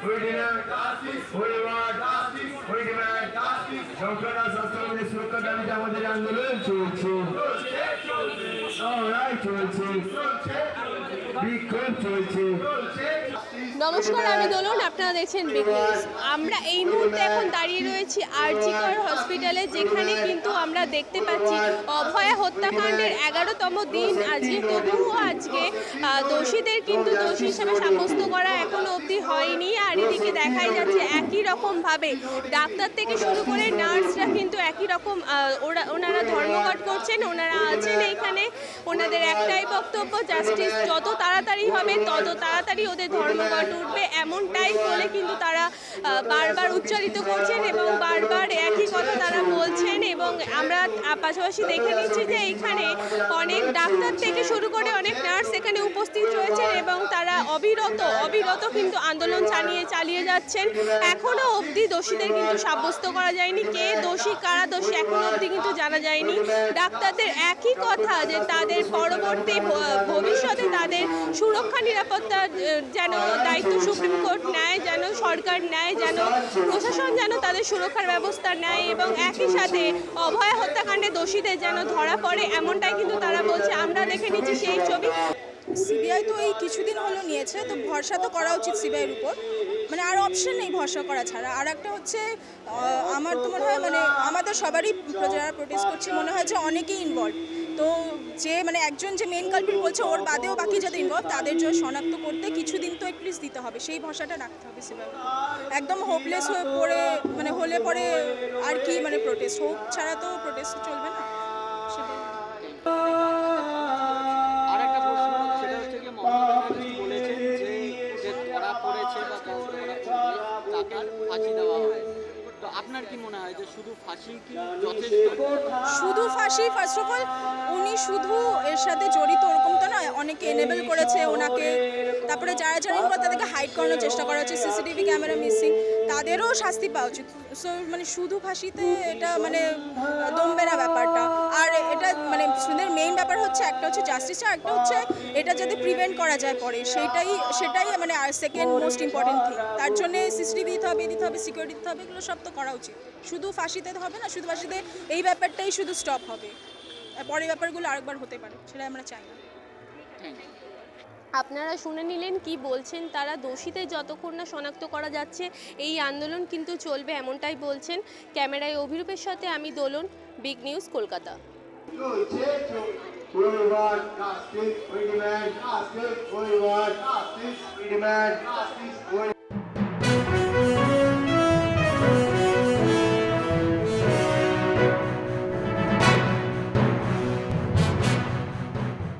we demand justice, we want justice, we demand justice. সংখ্যাটা শাস্ত্রমন্ত্রী সুরক্ষা দাবিতে আমাদের আন্দোলন চলছে চলছে চলছে চলছে নমস্কার, আমি দোলন, আপনারা দেখছেন নিউজ আমরা এই মুহূর্তে এখন দাঁড়িয়ে রয়েছি আরজিকর হসপিটালে, যেখানে কিন্তু আমরা দেখতে পাচ্ছি অভয়া হত্যাকাণ্ডের এগারোতম দিন আজকে। তবুও আজকে দোষীদের কিন্তু দোষী হিসেবে সাব্যস্ত করা এখনও অবধি হয়নি। আর এদিকে দেখাই যাচ্ছে একই রকমভাবে। ডাক্তার থেকে শুরু করে নার্সরা কিন্তু একই রকম ওরা, ওনারা ধর্মঘট করছেন, ওনারা আছেন এইখানে ওনাদের একটাই বক্তব্য, জাস্টিস যত তাড়াতাড়ি হবে, তত তাড়াতাড়ি ওদের ধর্মঘট উঠবে, এমনটাই বলে কিন্তু তারা বারবার উচ্চারিত করছেন এবং বারবার একই কথা তারা এবং আমরা পাশাপাশি দেখে নিচ্ছি যে এখানে অনেক ডাক্তার থেকে শুরু করে অনেক নার্স এখানে উপস্থিত রয়েছেন এবং তারা অবিরত অবিরত কিন্তু আন্দোলন চালিয়ে চালিয়ে যাচ্ছেন। এখনও অবধি দোষীদের কিন্তু সাব্যস্ত করা যায়নি। কে দোষী, কারা দোষী এখনও অবধি কিন্তু জানা যায়নি। ডাক্তারদের একই কথা যে তাদের পরবর্তী ভবিষ্যতে তাদের সুরক্ষা, নিরাপত্তা যেন দায়িত্ব সুপ্রিম কোর্ট নেয়, যেন সরকার নেয়, যেন প্রশাসন যেন তাদের সুরক্ষার ব্যবস্থা নেয় এবং একই সাথে অভয়া হত্যাকাণ্ডে দোষীদের যেন ধরা পড়ে, এমনটাই কিন্তু তারা বলছে। আমরা দেখে নিচ্ছি সেই ছবি। সিবিআই তো এই কিছুদিন হলো নিয়েছে, তো ভরসা তো করা উচিত সিবিআইয়ের উপর। মানে আর অপশন নেই ভরসা করা ছাড়া। আর একটা হচ্ছে আমার তো মনে হয় মানে আমাদের সবারই যারা প্রোটেস্ট করছে, মনে হয় যে অনেকেই ইনভলভ তো যে মানে একজন যে মেন কালপিট বলছে, ওর বাদেও বাকি যাদের ইনভলভ তাদের জন্য শনাক্ত করতে কিছুদিন তো একটু দিতে হবে। সেই ভরসাটা রাখতে হবে সিবিআই একদম হোপলেস হয়ে পড়ে মানে হলে পরে আর কি মানে প্রোটেস্ট হোপ ছাড়া তো প্রোটেস্ট চলবে না সেটাই আপনার কি মনে হয় যে শুধু ফাঁসি কি যথেষ্ট? শুধু ফাঁসি ফার্স্ট অফ অল উনি শুধু এর সাথে জড়িত ওরকম তো নয়, অনেকে এনেবল করেছে ওনাকে। তারপরে যারা যারা involved, তাদেরকে হাইড করানোর চেষ্টা করা হচ্ছে সিসিটিভি ক্যামেরা মিসিং তাদেরও শাস্তি পাওয়া উচিত। সো মানে শুধু ফাঁসিতে এটা মানে দমবে হচ্ছে একটা হচ্ছে জাস্টিস আর একটা হচ্ছে এটা যাতে প্রিভেন্ট করা যায় পরে। সেটাই সেটাই মানে আর সেকেন্ড মোস্ট ইম্পর্টেন্ট থিং তার জন্য সিসিটিভি দিতে হবে দিতে হবে সিকিউরিটি দিতে হবে এগুলো সব তো করা উচিত। শুধু ফাঁসিতে তো হবে না শুধু ফাঁসিতে এই ব্যাপারটাই শুধু স্টপ হবে। আর পরের ব্যাপারগুলো আরেকবার হতে পারে সেটা আমরা চাই না। আপনারা শুনে নিলেন কি বলছেন তারা দোষীদের যতক্ষণ না শনাক্ত করা যাচ্ছে এই আন্দোলন কিন্তু চলবে এমনটাই বলছেন ক্যামেরায় অভিরূপের সাথে আমি Dolon big news Kolkata. We want justice. We demand justice. We want justice. We demand justice. We